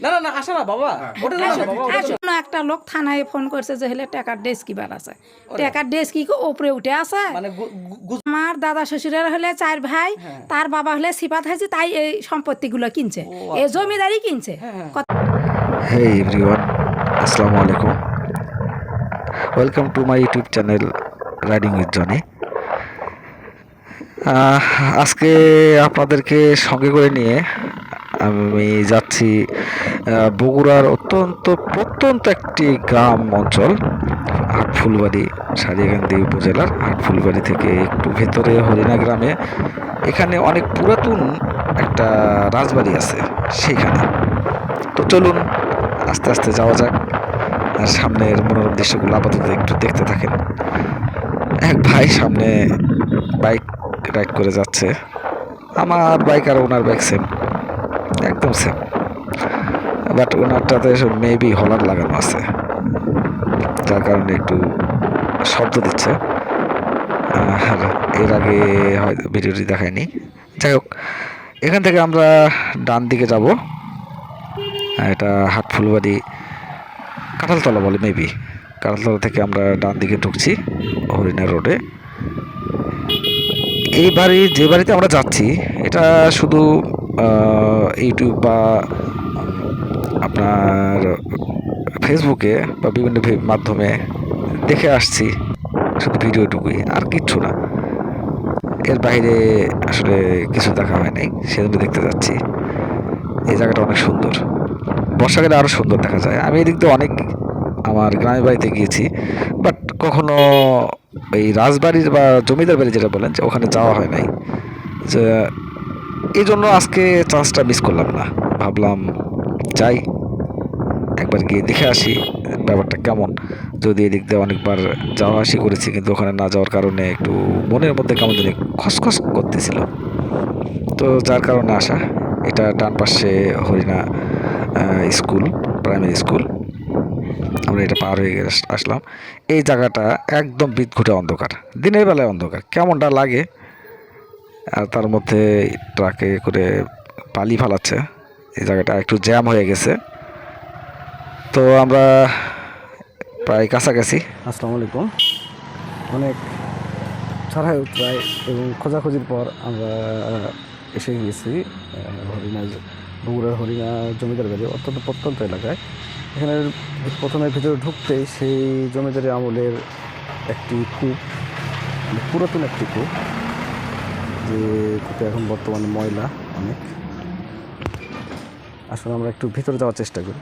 না না না আসা না বাবা। ওটা না বাবা ওটা তো- কোনো একটা লোক থানায় ফোন করছে যে হলে টাকার ডেস্ক কিবার আছে। টাকার ডেস্ক কি ওপরে উঠে আছে? মানে গু- গু- গু- আমার দাদা শ্বশুরের হলে চার ভাই তার বাবা হলে সিপাত হাজি তাই এই সম্পত্তিগুলো কিনছে। এই জমিদারি কিনছে. Welcome to my YouTube channel Riding with আহ, আজকে আপনাদেরকে সঙ্গে করে নিয়ে আমি যাচ্ছি বগুড়ার অত্যন্ত প্রত্যন্ত একটি গ্রাম অঞ্চল হাটফুলবাড়ি সারিয়াকান্দি উপজেলার হাটফুলবাড়ি থেকে একটু ভেতরে হরিণা গ্রামে। এখানে অনেক পুরাতন একটা রাজবাড়ি আছে সেইখানে। তো চলুন, আস্তে আস্তে যাওয়া যাক, আর সামনের মনোরম দৃশ্যগুলো আপাতত একটু দেখতে থাকেন। এক ভাই সামনে বাইক রাইড করে যাচ্ছে। আমার বাইক আর ওনার বাইক সেম। একদম সেম বাট ওনারটাতে মেবি হলার লাগানো আছে। যার কারণে একটু শব্দ দিচ্ছে। আর এর আগে হয়তো ভিডিওটি দেখায়নি। যাই হোক, এখান থেকে আমরা ডান দিকে যাব। এটা হাটফুলবাড়ি কাঁঠালতলা বলে মেবি কাঁঠালতলা থেকে আমরা ডান দিকে ঢুকছি, হরিণা রোডে। এই বাড়ি যে বাড়িতে আমরা যাচ্ছি, এটা শুধু ইউটিউব বা, আপনার ফেসবুকে বা বিভিন্ন মাধ্যমে দেখে আসছি শুধু ভিডিওটুকুই, আর কিচ্ছু না। এর বাইরে আসলে কিছু দেখা হয় নাই, সেজন্য দেখতে যাচ্ছি। এই জায়গাটা অনেক সুন্দর। বর্ষাকালে আরও সুন্দর দেখা যায়। আমি এদিক দিয়ে অনেক আমার গ্রামের বাড়িতে গিয়েছি, বাট কখনো এই রাজবাড়ির বা জমিদার বাড়ি যেটা বলেন যে ওখানে যাওয়া হয় নাই। যে এই জন্য আজকে চান্সটা মিস করলাম না। ভাবলাম যাই, একবার গিয়ে দেখে আসি ব্যাপারটা কেমন। যদি এদিক দিয়ে অনেকবার যাওয়া আসি করেছি, কিন্তু ওখানে না যাওয়ার কারণে একটু মনের মধ্যে কেমন জানি খসখস করতেছিল। তো যার কারণে আসা, এটা ডান পাশে হরিণা স্কুল প্রাইমারি স্কুল। আমরা এটা পার হয়ে আসলাম। এই জায়গাটা একদম বিদঘুটে অন্ধকার, দিনের বেলায় অন্ধকার, কেমনটা লাগে আর তার মধ্যে ট্রাকে করে পালি ফালাচ্ছে। এই জায়গাটা একটু জ্যাম হয়ে গেছে। তো আমরা প্রায় কাছাকাছি। আসসালামু আলাইকুম। অনেক ছাড়াই উতরাই এবং খোঁজাখুঁজির পর আমরা এসে গিয়েছি হরিণা বগুড়ার হরিণা জমিদার বাড়ি, অত্যন্ত প্রত্যন্ত এলাকায়। এখানে প্রথমে ভিতরে ঢুকতেই সেই জমিদারি আমলের একটি কূপ, পুরাতন একটি কূপ। যে কূপে এখন বর্তমানে ময়লা অনেক। আসলে আমরা একটু ভিতরে যাওয়ার চেষ্টা করি।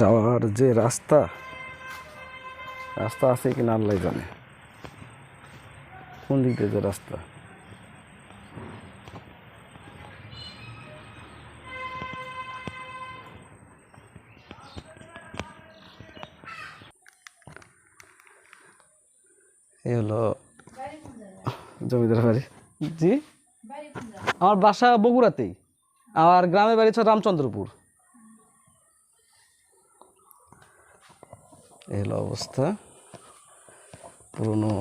যাওয়ার যে রাস্তা রাস্তা আছে কিনা আল্লাহ জানে। কোন দিক দিয়ে যে রাস্তা? এই হলো জমিদার বাড়ি। জি? আমার বাসা বগুড়াতেই। আমার গ্রামের বাড়ি হচ্ছে রামচন্দ্রপুর। এই হলো অবস্থা। পুরনো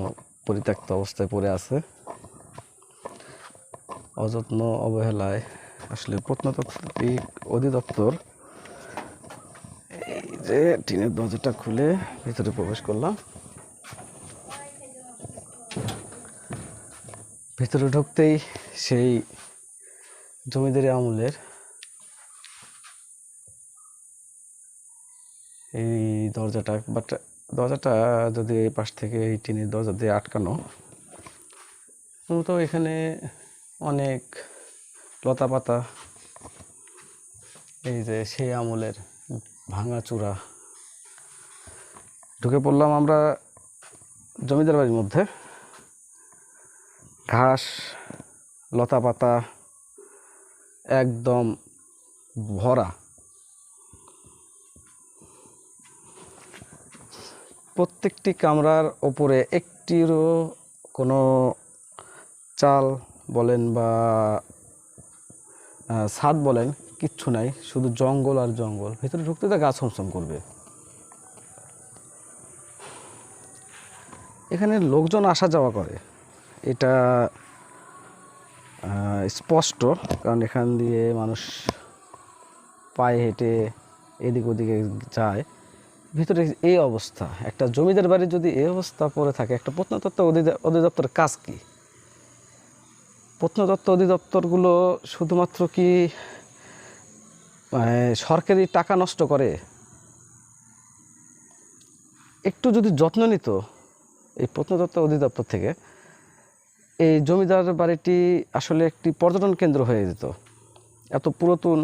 পরিত্যক্ত অবস্থায় পড়ে আছে। অযত্ন অবহেলায় আসলে প্রত্নতাত্ত্বিক অধিদপ্তর এই যে টিনের দরজাটা খুলে ভিতরে প্রবেশ করলাম। ভিতরে ঢুকতেই সেই জমিদারি আমলের এই দরজাটা বাট দরজাটা যদি এই পাশ থেকে এই টিনের দরজা দিয়ে আটকানো মূলত এখানে অনেক লতা পাতা এই যে সেই আমলের ভাঙা চূড়া ঢুকে পড়লাম আমরা জমিদার বাড়ির মধ্যে। ঘাস লতা পাতা একদম ভরা। প্রত্যেকটি কামরার ওপরে একটিরও কোনো চাল বলেন বা ছাদ বলেন কিচ্ছু নাই, শুধু জঙ্গল আর জঙ্গল। ভিতরে ঢুকতে তো গাছ ছমছম করবে। এখানে লোকজন আসা যাওয়া করে। এটা স্পষ্ট, কারণ এখান দিয়ে মানুষ পায়ে হেঁটে এদিক ওদিকে যায়। ভিতরে এই অবস্থা। একটা জমিদার বাড়ির যদি এই অবস্থা পড়ে থাকে, একটা প্রত্নতত্ত্ব অধিদ- অধিদপ্তরের কাজ কি? প্রত্নতত্ত্ব অধিদপ্তরগুলো শুধুমাত্র কি মানে সরকারি টাকা নষ্ট করে? একটু যদি যত্ন নিত, এই প্রত্নতত্ত্ব অধিদপ্তর থেকে এই জমিদার বাড়িটি আসলে একটি পর্যটন কেন্দ্র হয়ে যেত। এত পুরাতন,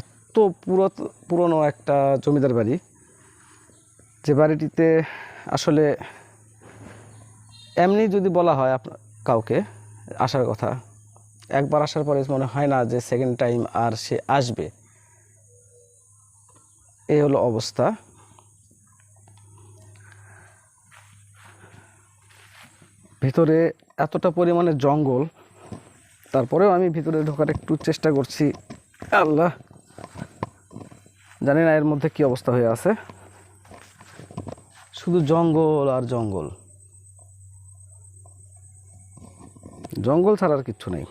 এত পুরত, পুরনো একটা জমিদার বাড়ি। যে বাড়িটিতে আসলে এমনি যদি বলা হয় আপনার কাউকে, আসার কথা, একবার আসার পরে মনে হয় না যে সেকেন্ড টাইম আর সে আসবে। এই হলো অবস্থা। ভিতরে এতটা পরিমাণে জঙ্গল, তারপরেও আমি ভিতরে ঢোকার একটু চেষ্টা করছি। আল্লাহ! জানি না এর মধ্যে কি অবস্থা হয়ে আছে। শুধু জঙ্গল আর জঙ্গল। জঙ্গল ছাড়া আর কিচ্ছু নেই।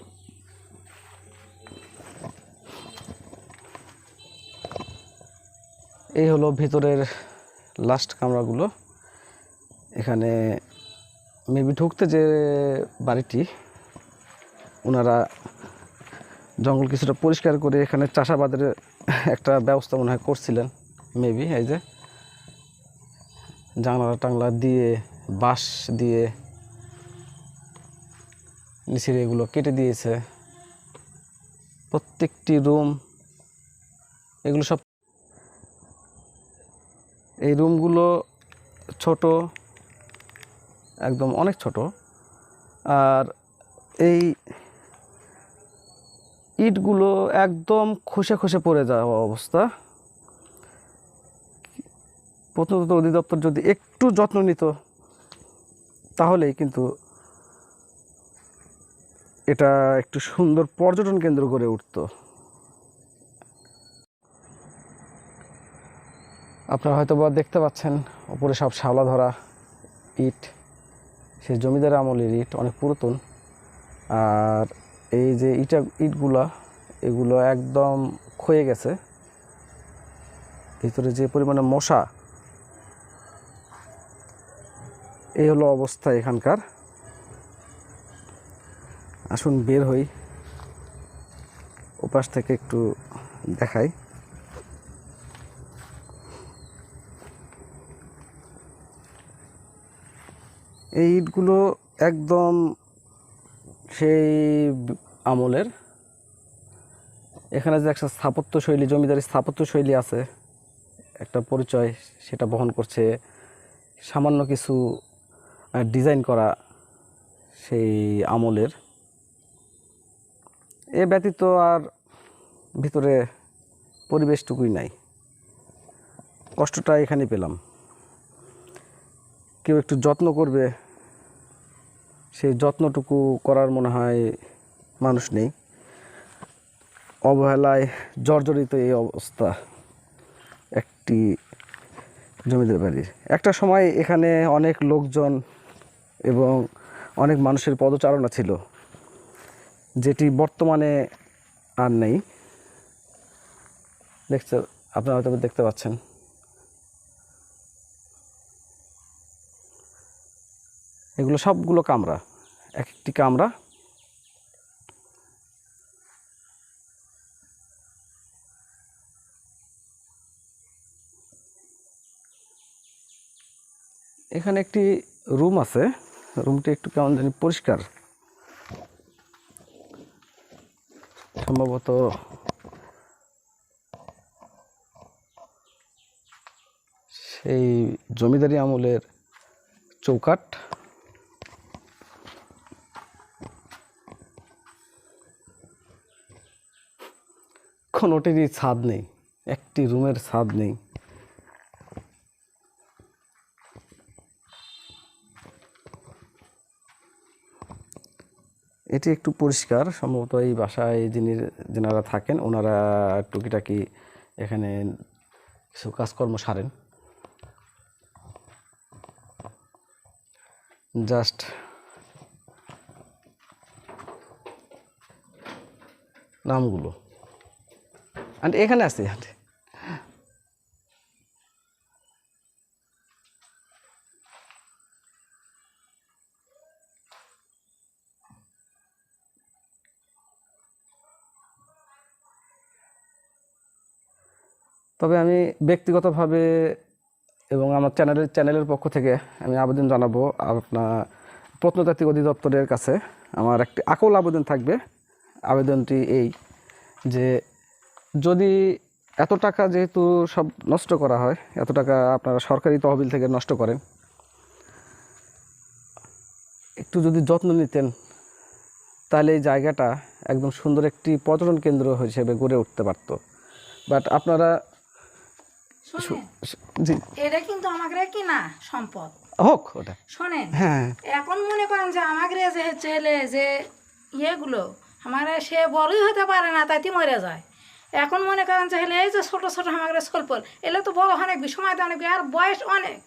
এই হলো ভিতরের লাস্ট কামরাগুলো। এখানে মেবি ঢুকতে যে বাড়িটি ওনারা জঙ্গল কিছুটা পরিষ্কার করে এখানে চাষাবাদের একটা ব্যবস্থা মনে হয় করছিলেন মেবি এই যে। জানলা টাংলা দিয়ে, বাঁশ দিয়ে, নিচের এগুলো কেটে দিয়েছে। প্রত্যেকটি রুম, এগুলো সব এই রুমগুলো ছোট একদম অনেক ছোট। আর এই ইটগুলো একদম খসে খসে পড়ে যাওয়া অবস্থা। প্রত্নতত্ত্ব অধিদপ্তর যদি একটু যত্ন নিত, তাহলেই কিন্তু এটা একটু সুন্দর পর্যটন কেন্দ্র করে উঠতো। আপনারা হয়তো বা দেখতে পাচ্ছেন, ওপরে সব শ্যাওলা ধরা ইট। সেই জমিদার আমলের ইট, অনেক পুরাতন। আর এই যে ইটা, ইটগুলা, এগুলো একদম ক্ষয়ে গেছে। ভিতরে যে পরিমাণে মশা, এই হলো অবস্থা এখানকার। আসুন বের হই। ওপাশ থেকে একটু দেখাই। এই ইটগুলো একদম সেই আমলের। এখানে যে একটা স্থাপত্য শৈলী জমিদারি স্থাপত্য শৈলী আছে, একটা পরিচয় সেটা বহন করছে সামান্য কিছু ডিজাইন করা সেই আমলের। এ ব্যতীত আর ভিতরে পরিবেশটুকুই নাই। কষ্টটা এখানে পেলাম। কেউ একটু যত্ন করবে সেই যত্নটুকু করার মনে হয় মানুষ নেই। অবহেলায় জর্জরিত এই অবস্থা একটি জমিদার বাড়ির। একটা সময় এখানে অনেক লোকজন এবং অনেক মানুষের পদচারণা ছিল, যেটি বর্তমানে আর নেই। দেখতে আপনারা হয়তো দেখতে পাচ্ছেন। এগুলো সবগুলো কামরা এক একটি কামরা। এখানে একটি রুম আছে, রুমটি একটু কেমন জানি পরিষ্কার। সম্ভবত সেই জমিদারি আমলের চৌকাট কোনোটিরই ছাদ নেই, একটি রুমের ছাদ নেই। এটি একটু পরিষ্কার, সম্ভবত এই বাসায় যিনি যেনারা থাকেন, ওনারা টুকিটাকি এখানে কিছু কাজকর্ম সারেন। জাস্ট নামগুলো। আন্টি এখানে আছে আন্টি তবে আমি ব্যক্তিগতভাবে এবং আমার চ্যানেলের চ্যানেলের পক্ষ থেকে আমি আবেদন জানাব আপনার প্রত্নতাত্ত্বিক অধিদপ্তরের কাছে। আমার একটি আকল আবেদন থাকবে। আবেদনটি এই যে যদি এত টাকা যেহেতু সব নষ্ট করা হয় এত টাকা আপনারা সরকারি তহবিল থেকে নষ্ট করেন একটু যদি যত্ন নিতেন তাহলে এই জায়গাটা একদম সুন্দর একটি পর্যটন কেন্দ্র হিসেবে গড়ে উঠতে পারত। বাট আপনারা জি। এটা কিন্তু আমাদের কি না সম্পদ? হোক ওটা। শোনেন হ্যাঁ। এখন মনে করেন যে আমাদের যে ছেলে যে ইয়েগুলো আমার সে বড়ই হতে পারে না তাইতে মরে যায়। এখন মনে করেন যে হলে এই যে ছোটো ছোটো আমাদের স্বল্পল এলে তো বড় অনেক সময় তো অনেক আর বয়স অনেক।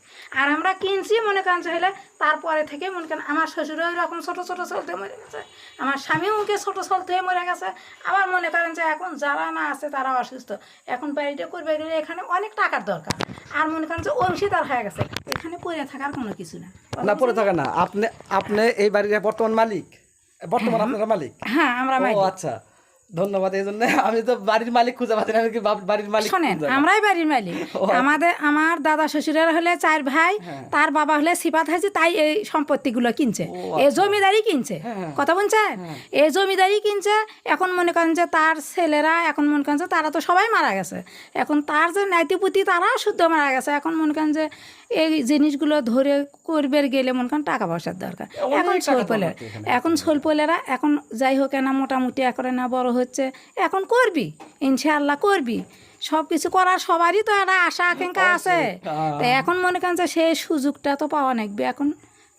আর আমরা কিনছি মনে করেন যে হলে তারপরে থেকে মনে করেন আমার শ্বশুর ওই রকম ছোটো ছোটো চলতে মরে গেছে আমার স্বামীও মুখে ছোটো চলতে মরে গেছে। আবার মনে করেন যে এখন যারা না আছে তারা অসুস্থ। এখন বাড়িটা করবে গেলে এখানে অনেক টাকার দরকার। আর মনে করেন যে অংশীদার হয়ে গেছে। এখানে পড়ে থাকার কোনো কিছু না। না পড়ে থাকে না। আপনি আপনি এই বাড়ির বর্তমান মালিক? বর্তমান আপনারা মালিক? হ্যাঁ আমরা ও আচ্ছা। ধন্যবাদ এই জন্য আমি তো বাড়ির মালিক খুঁজে পাচ্ছি না আমি কি বাড়ির মালিক শোনেন আমরাই বাড়ির মালিক। আমাদের আমার দাদা শ্বশুরের হলে চার ভাই তার বাবা হলে সিপাত হয়েছে তাই এই সম্পত্তিগুলো কিনছে। এই জমিদারি কিনছে। কথা বলছেন? এই জমিদারি কিনছে এখন মনে করেন যে তার ছেলেরা এখন মনে করেন যে তারা তো সবাই মারা গেছে। এখন তার যে নাইতিপুতি তারাও শুদ্ধ মারা গেছে। এখন মনে করেন যে এই জিনিসগুলো ধরে করবে গেলে মনে করেন টাকা পয়সার দরকার। এখন ছোলপলের এখন। ছোলপলেরা এখন যাই হোক না মোটামুটি করে না বড় হচ্ছে এখন করবি? ইনশাআল্লাহ করবি। সব কিছু করার সবারই তো একটা আশা আকাঙ্ক্ষা আছে। তো এখন মনে করেন যে সেই সুযোগটা তো পাওয়া নাকবে এখন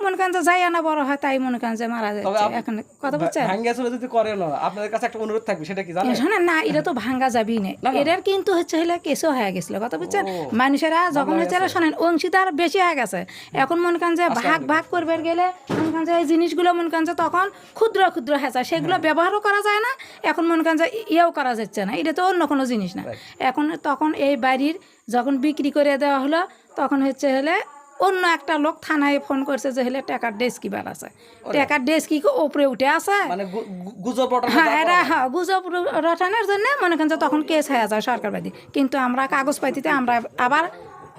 মনে করেন যে যাই না বড় হয় তাই মনে করেন যে মারা যাচ্ছে। এখন কথা বলছেন ভাঙ্গিয়া চলে যদি করে না আপনাদের কাছে একটা অনুরোধ থাকবে সেটা কি জানেন? শোনেন না এটা তো ভাঙ্গা যাবি না। এটার কিন্তু হচ্ছে হলে কেসও হয়ে গেছিল কথা বুঝছেন? মানুষেরা যখন হচ্ছে শোনেন অংশীদার বেশি হয়ে গেছে। এখন মনে করেন যে ভাগ ভাগ করবে গেলে মনে করেন যে এই জিনিসগুলো মনে করেন যে তখন ক্ষুদ্র ক্ষুদ্র হয়ে যায়। সেগুলো ব্যবহারও করা যায় না এখন মনে করেন যে ইয়েও করা যাচ্ছে না। এটা তো অন্য কোনো জিনিস না। এখন তখন এই বাড়ির যখন বিক্রি করে দেওয়া হলো তখন হচ্ছে হলে অন্য একটা লোক থানায় ফোন করছে যে হলে টাকার ডেস্ক কি বার আছে। টাকার ডেস্ক কি উপরে উঠে আছে। মানে হ্যাঁ এরা হ্যাঁ গুজব রটানোর জন্য মনে করেন যে তখন কেস হয়ে যায় সরকার বাদী কিন্তু আমরা কাগজ পাইতে আমরা আবার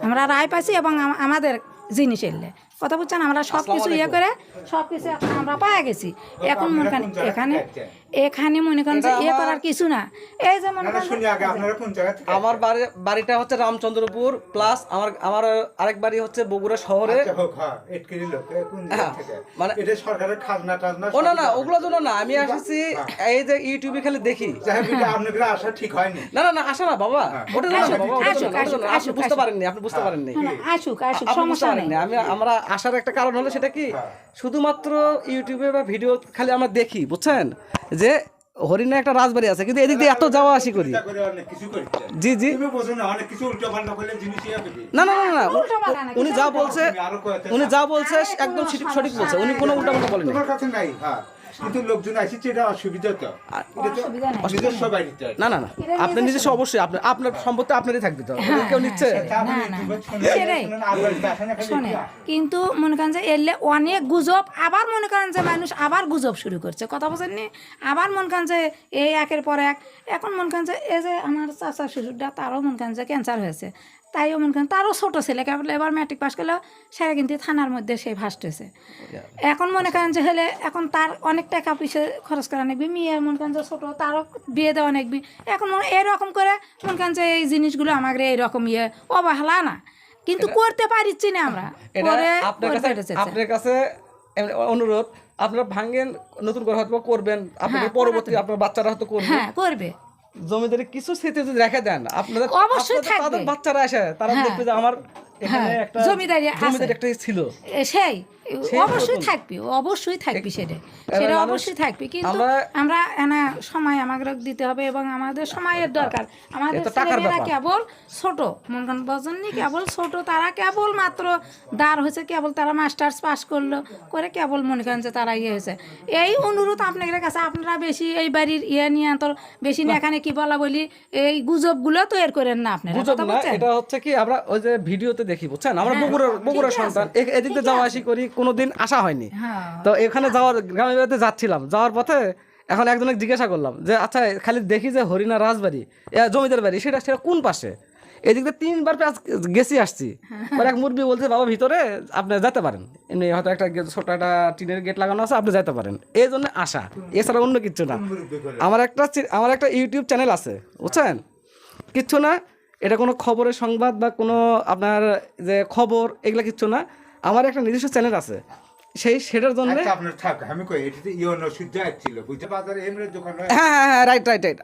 আমরা রায় পাইছি এবং আমাদের জিনিস এলে। কথা বুঝছেন? আমরা সব কিছু ইয়ে করে সব কিছু এখন আমরা পাওয়া গেছি। এখন মনে করেন এখানে এখানে মনে করেন যে ইয়ে করার কিছু না। এই যে মনে করেন শুনি আগে আপনারা কোন জায়গা থেকে? আমার বাড়িটা হচ্ছে রামচন্দ্রপুর প্লাস আমার আমার আরেক বাড়ি হচ্ছে বগুড়া শহরে। আচ্ছা হ্যাঁ হ্যাঁ, থেকে? মানে- এটা সরকারের খাজনা টাজনা ও না না। ওগুলোর জন্য না আমি আসছি এই যে ইউটিউবে খালি দেখি। আপনাদের আসা ঠিক হয়নি। না না না আসা না বাবা। ওটা না বাবা। আপনি বুঝতে পারেননি আপনি বুঝতে পারেননি। আসুক আসুক সমস্যা নেই। আমি আমরা আসার একটা কারণ হলো সেটা কি? হ্যাঁ। শুধুমাত্র ইউটিউবে বা ভিডিও খালি আমরা দেখি বুঝছেন? যে হরিণা একটা রাজবাড়ি আছে কিন্তু এদিক দিয়ে এত যাওয়া আসি করি। জি জি। না অনেক কিছু উল্টো পাল্টা করলে জিনিস ইয়ে না না না না উনি যা বলছে উনি যা বলছে একদম সঠিক সঠিক বলছে উনি কোনো উল্টা বলেন। বলেনি হ্যাঁ কিন্তু লোকজন আসছে এটা অসুবিধা তো। অসুবিধা নাই। নিজস্ব বাড়িতে না না না। আপনি নিজস্ব অবশ্যই আপনার আপনার সম্পত্তি আপনারই থাকবে তো। হ্যাঁ, কেউ নিচ্ছে? না, না। না, খালি শোনে কিন্তু মনে করেন যে এলে অনেক গুজব আবার মনে করেন যে মানুষ আবার গুজব শুরু করছে। কথা বোঝেননি আবার মনে করেন যে এই একের পর এক। এখন মনে করেন যে এই যে আমার চাচা শ্বশুরটা তারও মনে করেন যে ক্যান্সার হয়েছে। তাইও মনে করেন তারও ছোটো ছেলে কেবল এবার ম্যাট্রিক পাস করলেও সেটা কিন্তু থানার মধ্যে সে ভাস্ট হয়েছে। এখন মনে করেন যে হলে এখন তার অনেক টাকা পয়সা খরচ করা নেকবি মেয়ে মনে করেন যে ছোটো তারও বিয়ে দেওয়া নেকবি এখন মনে এরকম করে মনে করেন যে এই জিনিসগুলো আমাদের এইরকম ইয়ে অবহেলা না। কিন্তু করতে পারিচ্ছি না আমরা। আপনার কাছে পেরেছে। অনুরোধ আপনারা ভাঙেন নতুন করে হয়তো করবেন আপনাদের হ্যাঁ, পরবর্তী আপনার বাচ্চারা হয়তো করবে। হ্যাঁ করবে। জমিদারি কিছু স্মৃতি যদি রেখে দেন আপনাদের অবশ্যই তাদের বাচ্চারা আসে তারা হ্যাঁ। দেখবে যে আমার এখানে হ্যাঁ, একটা জমিদারি একটা ছিল। সেই। অবশ্যই। থাকবি অবশ্যই থাকবি সেটা। সেটা অবশ্যই থাকবি কিন্তু আমরা- এনা সময় আমাদের দিতে হবে এবং আমাদের সময়ের দরকার। আমাদের ছেলেমেয়েরা কেবল ছোট মনে করেন বজননি কেবল ছোট তারা কেবল মাত্র দাঁড় হয়েছে কেবল তারা মাস্টার্স পাস করল করে কেবল মনে করেন যে তারা ইয়ে হয়েছে। এই অনুরোধ আপনাদের কাছে আপনারা বেশি এই বাড়ির ইয়ে নিয়ে তো বেশি না। এখানে কি বলা বলি এই গুজবগুলো তৈরি করেন না আপনারা এটা হচ্ছে কি আমরা ওই যে ভিডিওতে দেখি বুঝছেন? আমরা হ্যাঁ, বগুড়ার হ্যাঁ, বগুড়ার সন্তান এদিক যাওয়া আসি করি কোনোদিন আসা হয়নি। হ্যাঁ। তো এখানে যাওয়ার গ্রামের বাড়িতে যাচ্ছিলাম। যাওয়ার পথে এখন একজনকে জিজ্ঞাসা করলাম যে আচ্ছা খালি দেখি যে হরিণা রাজবাড়ি জমিদার বাড়ি সেটা সেটা কোন পাশে? এদিক তিনবার প্রায় আজ গেছি আসছি। পরে এক মুরবি বলছে বাবা ভিতরে আপনি যেতে পারেন। এমনি হয়তো একটা ছোট একটা টিনের গেট লাগানো আছে আপনি যেতে পারেন। এই জন্য আসা। এছাড়া অন্য কিচ্ছু না। আমার একটা আমার একটা ইউটিউব চ্যানেল আছে বুঝছেন? কিচ্ছু না। এটা কোনো খবরের সংবাদ বা কোনো আপনার যে খবর এগুলা কিচ্ছু না। আমার একটা নিজস্ব চ্যানেল আছে। সেই সেটার জন্য আচ্ছা আপনার থাক আমি কই এটিতে ইওনো সূর্য ছিল বুঝতে বাজারে এমরে দোকান হ্যাঁ। হ্যাঁ হ্যাঁ রাইট রাইট রাইট